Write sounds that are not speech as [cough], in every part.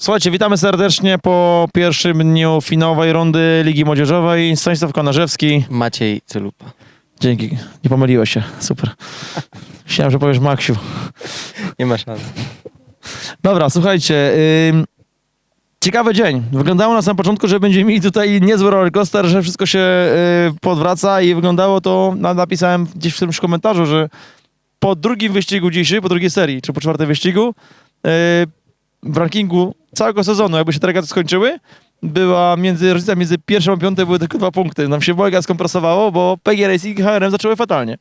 Słuchajcie, witamy serdecznie po pierwszym dniu finałowej rundy Ligi Młodzieżowej. Stanisław Konarzewski. Maciej Celupa. Dzięki, nie pomyliłeś się, super. Myślałem, że powiesz Maksiu. Nie ma szans. Dobra, słuchajcie. ym, ciekawy dzień. Wyglądało na samym początku, że będziemy mieli tutaj niezły rollercoaster, że wszystko się y, podwraca i wyglądało to, na, napisałem gdzieś w którymś komentarzu, że po drugim wyścigu dzisiaj, po drugiej serii, czy po czwartym wyścigu, y, w rankingu całego sezonu, jakby się te regaty skończyły, była między, różnica między pierwszą a piątą były tylko dwa punkty. Nam się mega skompresowało, bo PG Racing i HRM zaczęły fatalnie.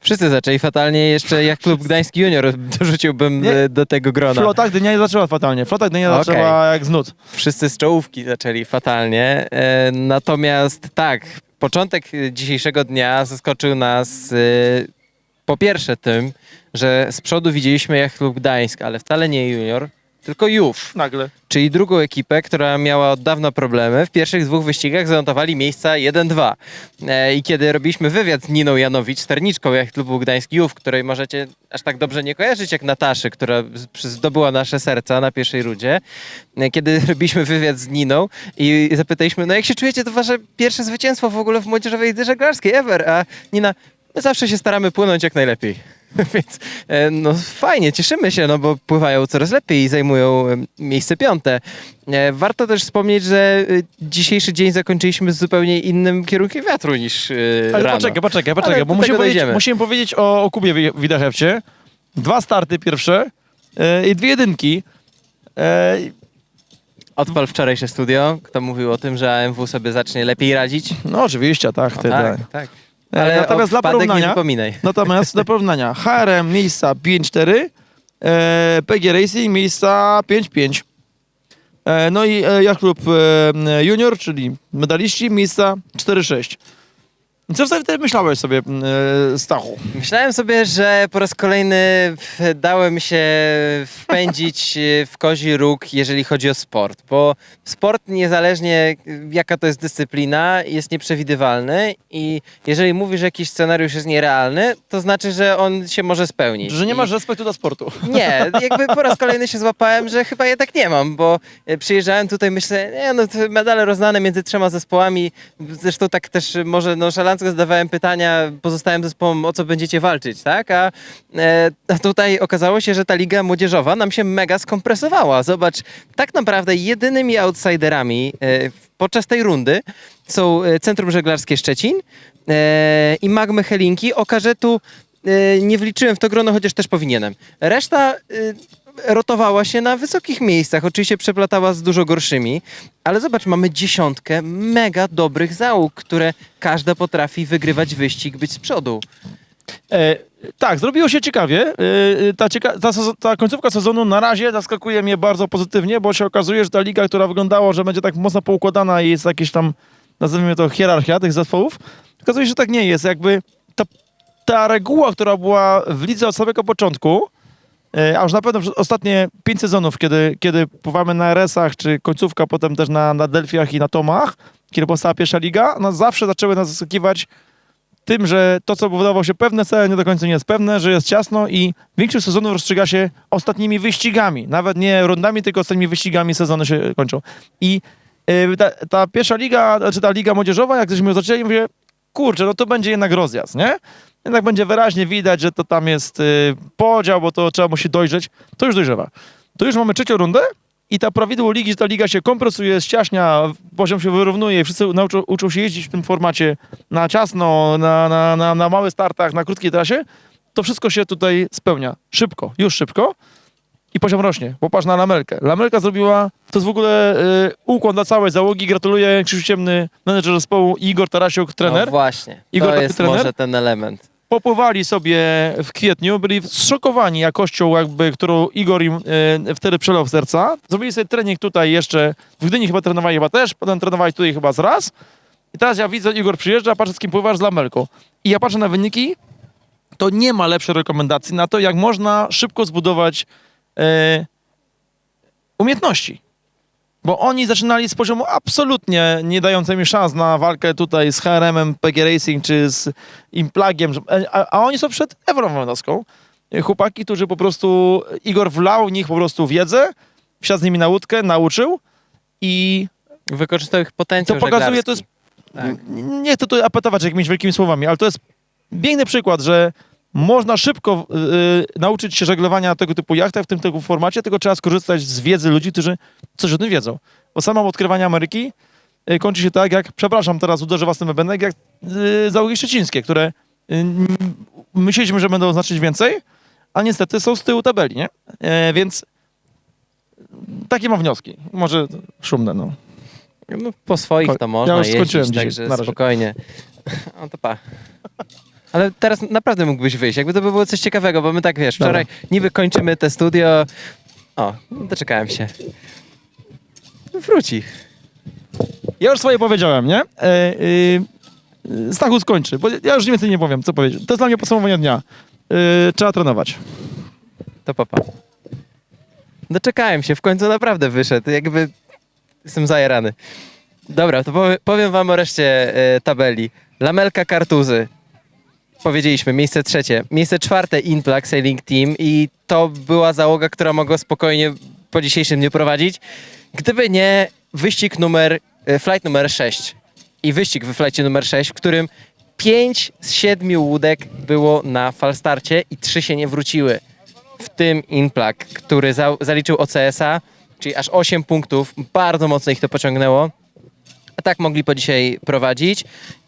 Wszyscy zaczęli fatalnie, jeszcze jak klub Gdański Junior dorzuciłbym Nie. e, do tego grona. Flota Gdynia nie zaczęła fatalnie. Flota Gdynia Okej. zaczęła jak z nut. Wszyscy z czołówki zaczęli fatalnie. E, natomiast tak, początek dzisiejszego dnia zaskoczył nas e, po pierwsze tym, że z przodu widzieliśmy jak klub Gdańsk, ale wcale nie Junior, tylko Jów. Nagle. czyli drugą ekipę, która miała od dawna problemy. W pierwszych dwóch wyścigach zanotowali miejsca 1-2. E, I kiedy robiliśmy wywiad z Niną Janowicz, sterniczką jak klubu Gdański Jów, której możecie aż tak dobrze nie kojarzyć jak Nataszy, która zdobyła nasze serca na pierwszej rudzie, e, kiedy [laughs] robiliśmy wywiad z Niną i zapytaliśmy, no jak się czujecie, to wasze pierwsze zwycięstwo w ogóle w młodzieżowej lidze żeglarskiej ever, a Nina, my zawsze się staramy płynąć jak najlepiej. [laughs] Więc e, no fajnie, cieszymy się, no bo pływają coraz lepiej i zajmują e, miejsce piąte. E, Warto też wspomnieć, że dzisiejszy dzień zakończyliśmy z zupełnie innym kierunkiem wiatru niż Ale rano. poczekaj, poczekaj, poczekaj, bo musimy powiedzieć, dojdziemy. musimy powiedzieć o, o Kubie Wi- Widachewcie. Dwa starty pierwsze e, i dwie jedynki. E, Odpal wczorajsze studio. Kto mówił o tym, że AMW sobie zacznie lepiej radzić? no oczywiście, tak. No ty, tak, tak. Tak. E, Ale natomiast dla wpadek nie porównania, wypominaj. [laughs] natomiast dla porównania, HRM miejsca 5-4, e, PG Racing miejsca 5-5. E, no i e, Yacht Club e, Junior, czyli medaliści, miejsca 4-6. Co wtedy myślałeś sobie, e, Stachu? Myślałem sobie, że po raz kolejny dałem się wpędzić e, w kozi róg, jeżeli chodzi o sport, bo sport niezależnie jaka to jest dyscyplina, jest nieprzewidywalny i jeżeli mówisz, że jakiś scenariusz jest nierealny, to znaczy, że on się może spełnić. Że nie I- masz respektu do sportu. [laughs] Nie, jakby po raz kolejny się złapałem, że chyba jednak nie mam, bo e, przyjeżdżałem tutaj, myślę, nie no, medale rozdane między trzema zespołami, zresztą tak też może nonszalancko zadawałem pytania pozostałym zespołom, o co będziecie walczyć, tak? A, e, a tutaj okazało się, że ta liga młodzieżowa nam się mega skompresowała. Zobacz, tak naprawdę jedynymi outsiderami e, podczas tej rundy są e, Centrum Żeglarskie Szczecin e, i Magmy Helinki. O Karzetu e, nie wliczyłem w to grono, chociaż też powinienem. Reszta e, rotowała się na wysokich miejscach, oczywiście przeplatała z dużo gorszymi, ale zobacz, mamy dziesiątkę mega dobrych załóg, które każda potrafi wygrywać wyścig, być z przodu. E, tak, zrobiło się ciekawie. E, e, ta, cieka ta, ta końcówka sezonu na razie zaskakuje mnie bardzo pozytywnie, bo się okazuje, że ta liga, która wyglądała, że będzie tak mocno poukładana i jest jakieś tam, nazwijmy to, hierarchia tych zespołów, okazuje się, że tak nie jest. Jakby ta, ta reguła, która była w lidze od samego początku, a już na pewno przez ostatnie pięć sezonów, kiedy, kiedy pływamy na RS-ach, czy końcówka potem też na, na Delfiach i na Tomach, kiedy powstała pierwsza liga, no zawsze zaczęły nas zaskakiwać tym, że to, co wydawało się pewne, wcale nie do końca nie jest pewne, że jest ciasno i większość sezonów rozstrzyga się ostatnimi wyścigami. Nawet nie rundami, tylko ostatnimi wyścigami sezony się kończą. I y, ta, ta pierwsza liga, znaczy ta liga młodzieżowa, jak żeśmy zaczęli, mówię, kurczę, no to będzie jednak rozjazd, nie? Jednak będzie wyraźnie widać, że to tam jest y, podział, bo to trzeba musi dojrzeć. To już dojrzewa. To już mamy trzecią rundę i ta prawidło ligi, że ta liga się kompresuje, ściaśnia, poziom się wyrównuje, wszyscy nauczą, uczą się jeździć w tym formacie na ciasno, na, na, na, na małych startach, na krótkiej trasie, to wszystko się tutaj spełnia. Szybko, już szybko. I poziom rośnie. Popatrz na Lamelkę. Lamelka zrobiła, to jest w ogóle y, ukłon dla całej załogi. Gratuluję Krzysiu Ciemny, menedżer zespołu i Igor Tarasiuk, trener. No właśnie, Igor to jest trener? może ten element. popływali sobie w kwietniu, byli zszokowani jakością, jakby, którą Igor im e, wtedy przelał w serca. Zrobili sobie trening tutaj jeszcze, w Gdyni chyba trenowali chyba też, potem trenowali tutaj chyba z raz. I teraz ja widzę, Igor przyjeżdża, patrzę z kim pływasz, z Lamelką. I ja patrzę na wyniki, to nie ma lepszej rekomendacji na to, jak można szybko zbudować umiejętności. Bo oni zaczynali z poziomu absolutnie nie dającym szans na walkę tutaj z HRM-em, PG Racing czy z Implagiem, że- a, a oni są przed Ewrą Wądowską. Chłopaki, którzy po prostu, Igor wlał w nich po prostu wiedzę wsiadł z nimi na łódkę, nauczył i Wykorzystał ich to potencjał pokazuje, to jest, Tak. nie chcę tu apetować jakimiś wielkimi słowami, ale to jest piękny przykład, że można szybko y, nauczyć się żeglowania tego typu jachtach w tym typu formacie, tylko trzeba skorzystać z wiedzy ludzi, którzy coś o tym wiedzą. Bo samo odkrywanie Ameryki y, kończy się tak, jak, przepraszam, teraz uderzę własny bębenek, jak y, załogi szczecińskie, które y, myśleliśmy, że będą znaczyć więcej, a niestety są z tyłu tabeli, nie? E, więc takie mam wnioski. Może szumne, no. No, po swoich to można ja już jeździć, skończyłem dzisiaj. także spokojnie. [laughs] O to pa. Ale teraz naprawdę mógłbyś wyjść, jakby to by było coś ciekawego, bo my tak, wiesz, wczoraj niby kończymy te studio. O, doczekałem się. Wróci. Ja już swoje powiedziałem, nie? E, y, Stachu skończy, bo ja już więcej nie powiem, co powiedzieć. To jest dla mnie podsumowanie dnia. E, trzeba trenować. To papa. Doczekałem się, w końcu naprawdę wyszedł. Jakby jestem zajarany. Dobra, to powie, powiem wam o reszcie e, tabeli. Lamelka Kartuzy. Powiedzieliśmy, miejsce trzecie. Miejsce czwarte Inplak Sailing Team i to była załoga, która mogła spokojnie po dzisiejszym dniu prowadzić. Gdyby nie wyścig numer, e, flight numer 6 i wyścig w flightie numer 6, w którym 5 z 7 łódek było na falstarcie i 3 się nie wróciły w tym Inplak, który za, zaliczył OCS-a, czyli aż 8 punktów. Bardzo mocno ich to pociągnęło. A tak mogli po dzisiaj prowadzić.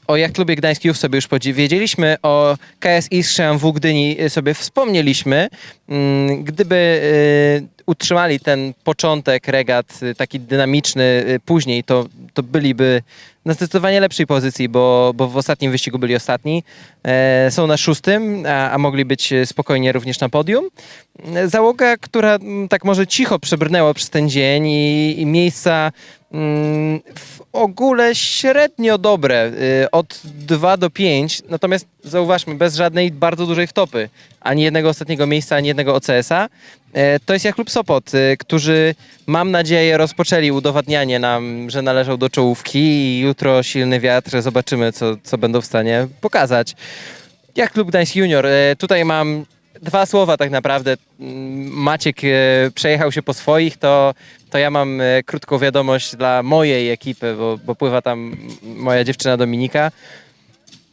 O jak klubie Gdańsk już sobie już powiedzieliśmy, o KS Istrzę w Gdyni sobie wspomnieliśmy. Mm, Gdyby y, utrzymali ten początek regat y, taki dynamiczny y, później, to, to byliby na zdecydowanie lepszej pozycji, bo, bo w ostatnim wyścigu byli ostatni. E, są na szóstym, a, a mogli być spokojnie również na podium. Załoga, która mm, tak może cicho przebrnęła przez ten dzień i, i miejsca w ogóle średnio dobre, y, od 2 do 5, natomiast zauważmy, bez żadnej bardzo dużej wtopy, ani jednego ostatniego miejsca, ani jednego OCS-a. E, To jest Klub Sopot, y, którzy mam nadzieję rozpoczęli udowadnianie nam, że należą do czołówki i jutro silny wiatr, zobaczymy co, co będą w stanie pokazać. Jak Klub Gdańsk Junior, e, tutaj mam dwa słowa tak naprawdę. Mm, Maciek e, przejechał się po swoich, to, to ja mam e, krótką wiadomość dla mojej ekipy, bo, bo pływa tam moja dziewczyna Dominika.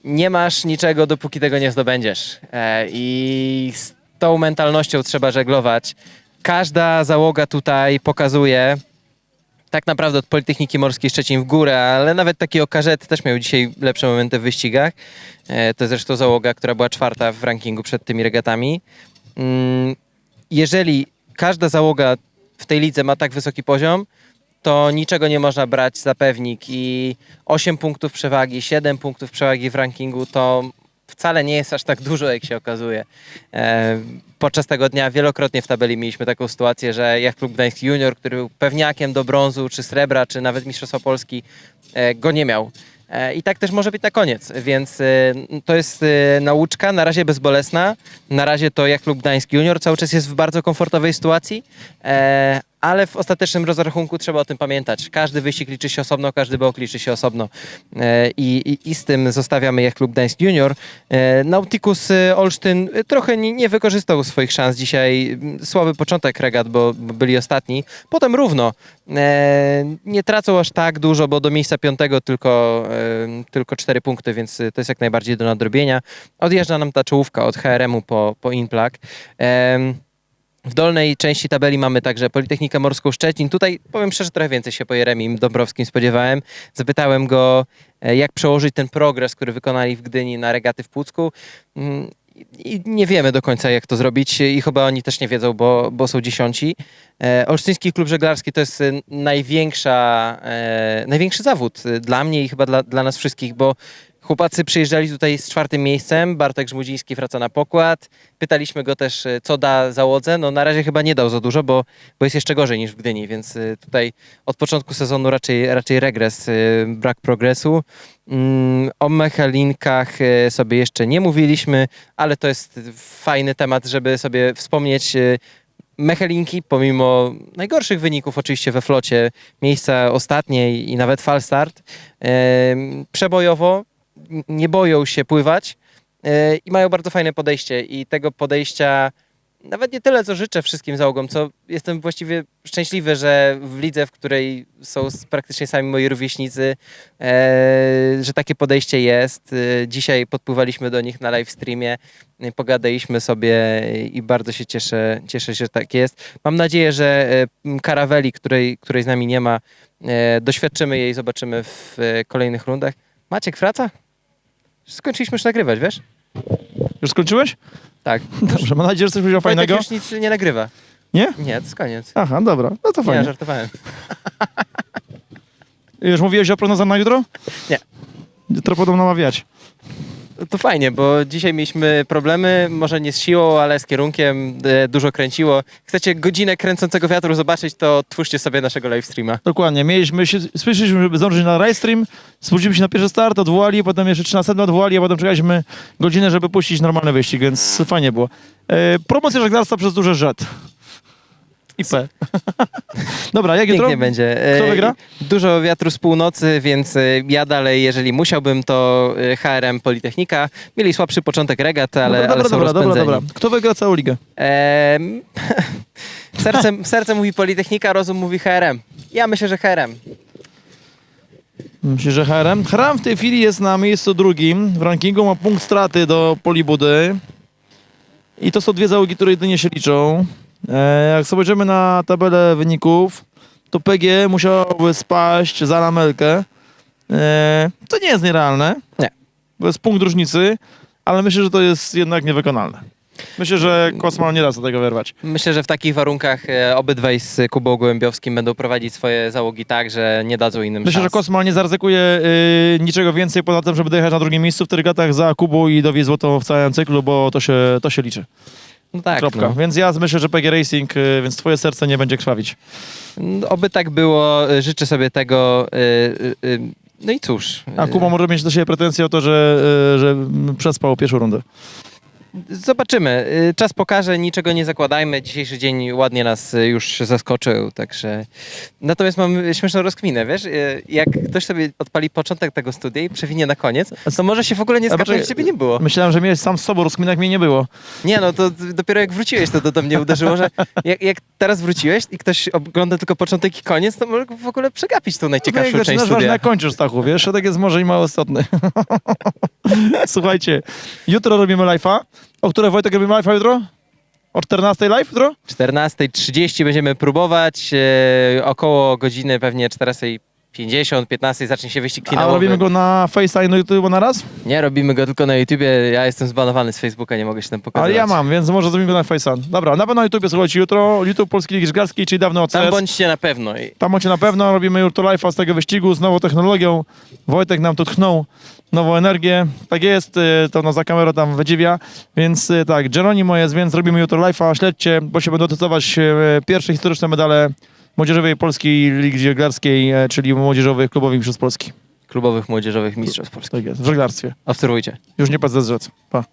Nie masz niczego, dopóki tego nie zdobędziesz. E, I z tą mentalnością trzeba żeglować. Każda załoga tutaj pokazuje, tak naprawdę od Politechniki Morskiej Szczecin w górę, ale nawet taki okażet też miał dzisiaj lepsze momenty w wyścigach. E, To zresztą załoga, która była czwarta w rankingu przed tymi regatami. Mm, Jeżeli każda załoga w tej lidze ma tak wysoki poziom, to niczego nie można brać za pewnik i 8 punktów przewagi, 7 punktów przewagi w rankingu to wcale nie jest aż tak dużo, jak się okazuje. E, Podczas tego dnia wielokrotnie w tabeli mieliśmy taką sytuację, że jak klub Gdański Junior, który był pewniakiem do brązu, czy srebra, czy nawet Mistrzostwa Polski, e, go nie miał. E, I tak też może być na koniec, więc to jest nauczka, na razie bezbolesna. Na razie to jak klub Gdańsk Junior cały czas jest w bardzo komfortowej sytuacji, ale w ostatecznym rozrachunku trzeba o tym pamiętać. Każdy wyścig liczy się osobno, każdy bok liczy się osobno. E, I, i, i z tym zostawiamy jak klub Gdańsk Junior. E, Nauticus e, Olsztyn trochę nie, nie wykorzystał swoich szans dzisiaj. M, Słaby początek regat, bo, bo byli ostatni. Potem równo. Nie tracą aż tak dużo, bo do miejsca piątego tylko, tylko cztery punkty, więc to jest jak najbardziej do nadrobienia. Odjeżdża nam ta czołówka od HRM-u po, po Inplak. W dolnej części tabeli mamy także Politechnikę Morską Szczecin. Tutaj powiem szczerze, trochę więcej się po Jeremim Dąbrowskim spodziewałem. Zapytałem go, e, jak przełożyć ten progres, który wykonali w Gdyni na regaty w Pucku. Mm, I nie wiemy do końca, jak to zrobić i chyba oni też nie wiedzą, bo, bo są dziesiąci. E, Olsztyński Klub Żeglarski to jest e, największa, największy zawód dla mnie i chyba dla, dla nas wszystkich, bo Chłopacy przyjeżdżali tutaj z czwartym miejscem. Bartek Żmudziński wraca na pokład. Pytaliśmy go też, e, co da załodze. No na razie chyba nie dał za dużo, bo, bo jest jeszcze gorzej niż w Gdyni, więc e, tutaj od początku sezonu raczej, raczej regres, e, brak progresu. Mm, O mechalinkach e, sobie jeszcze nie mówiliśmy, ale to jest fajny temat, żeby sobie wspomnieć. e, Mechelinki, pomimo najgorszych wyników oczywiście we flocie, miejsca ostatnie i nawet falstart, em, przebojowo, nie boją się pływać e, i mają bardzo fajne podejście i tego podejścia nawet nie tyle, co życzę wszystkim załogom, co jestem właściwie szczęśliwy, że w lidze, w której są praktycznie sami moi rówieśnicy, e, że takie podejście jest. E, dzisiaj podpływaliśmy do nich na live streamie, pogadaliśmy sobie i bardzo się cieszę, cieszę się, że tak jest. Mam nadzieję, że Karaweli, której, której z nami nie ma, doświadczymy jej, zobaczymy w kolejnych rundach. Maciek wraca? Skończyliśmy już nagrywać, wiesz? Już skończyłeś? Tak. [laughs] Dobrze, mam nadzieję, że coś powiedział fajnego. już nic nie nagrywa. Nie? Nie, to jest koniec. Aha, dobra, no to Nie, fajnie. żartowałem. [laughs] Już mówiłeś o prognozach na jutro? Nie. Jutro podobno ma wiać. To fajnie, bo dzisiaj mieliśmy problemy, może nie z siłą, ale z kierunkiem, e, dużo kręciło. Chcecie godzinę kręcącego wiatru zobaczyć, to twórzcie sobie naszego live streama. Dokładnie. Mieliśmy słyszeliśmy, żeby zdążyć na live stream, spóźniliśmy się na pierwszy start, odwołali, potem jeszcze trzy następne odwołali, a potem czekaliśmy godzinę, żeby puścić normalny wyścig, więc fajnie było. E, promocja żeglarstwa przez duże rzet. I P. [laughs] Dobra, jak jutro? Pięknie będzie. E, Kto wygra? Dużo wiatru z północy, więc e, ja dalej, jeżeli musiałbym, to e, HRM Politechnika. Mieli słabszy początek regat, ale, dobra, ale dobra, są dobra, dobra, dobra. Kto wygra całą ligę? Ehm, [laughs] serce, serce mówi Politechnika, rozum mówi HRM. Ja myślę, że HRM. Myślę, że HRM. HRM w tej chwili jest na miejscu drugim w rankingu, ma punkt straty do Polibudy. I to są dwie załogi, które jedynie się liczą. E, jak spojrzymy na tabelę wyników, to PG musiałoby spaść za lamelkę. E, to nie jest nierealne. Nie. To jest punkt różnicy, ale myślę, że to jest jednak niewykonalne. Myślę, że Kosma nie da do tego wyrwać. Myślę, że w takich warunkach e, obydwaj z Kubą Gołębiowskim będą prowadzić swoje załogi tak, że nie dadzą innym Myślę, że szans. Kosma nie zaryzykuje y, niczego więcej poza tym, żeby dojechać na drugim miejscu w tych regatach za Kubą i dowieść złoto w całym cyklu, bo to się, to się liczy. No tak, Kropka. no. Więc ja myślę, że PG Racing, y, więc twoje serce nie będzie krwawić. No, Oby tak było, e, życzę sobie tego. e, No i cóż. A Kuba może mieć do siebie pretensje o to, że, y, że przespał pierwszą rundę. Zobaczymy. E, Czas pokaże, niczego nie zakładajmy. Dzisiejszy dzień ładnie nas e, już zaskoczył, także. Natomiast mam śmieszną rozkminę, wiesz? E, Jak ktoś sobie odpali początek tego studia i przewinie na koniec, to może się w ogóle nie A poczekaj, że ciebie nie było. Myślałem, że miałeś sam z sobą rozkminach, mnie nie było. Nie, no to dopiero jak wróciłeś, to, do mnie uderzyło, że jak, jak teraz wróciłeś i ktoś ogląda tylko początek i koniec, to może w ogóle przegapić tą No najciekawszą jak część ważne, studia. jak kończysz, Stachu, wiesz? Tak jest może i mało istotny. [laughs] Słuchajcie, jutro robimy live'a. O której Wojtek robimy live'a jutro? O 14 live jutro? 14.30 będziemy próbować, e, około godziny pewnie 14.50, 15 zacznie się wyścig A finałowy. robimy go na Face'a i na YouTube na raz? Nie, robimy go tylko na YouTubie, ja jestem zbanowany z Facebooka, nie mogę się tam pokazać. Ale ja mam, więc może zrobimy go na Face'a. Dobra, na pewno na YouTube słuchajcie jutro. YouTube Polskiej Ligi Żeglarskiej, czyli dawno OCS. Tam bądźcie na pewno. I- Tam macie na pewno, robimy jutro live'a z tego wyścigu z nową technologią. Wojtek nam tu tchnął nową energię. Tak jest, y, to no za kamerą tam wydziwia. Więc y, tak, Geronimo jest, więc robimy jutro live'a. Śledźcie, bo się będą testować y, pierwsze historyczne medale Młodzieżowej Polskiej Ligi Żeglarskiej, e, czyli Młodzieżowych Klubowych Mistrzostw Polski. Klubowych Młodzieżowych Mistrzostw Polskich. Tak jest, w żeglarstwie. Obserwujcie. Już nie pas ze Pa.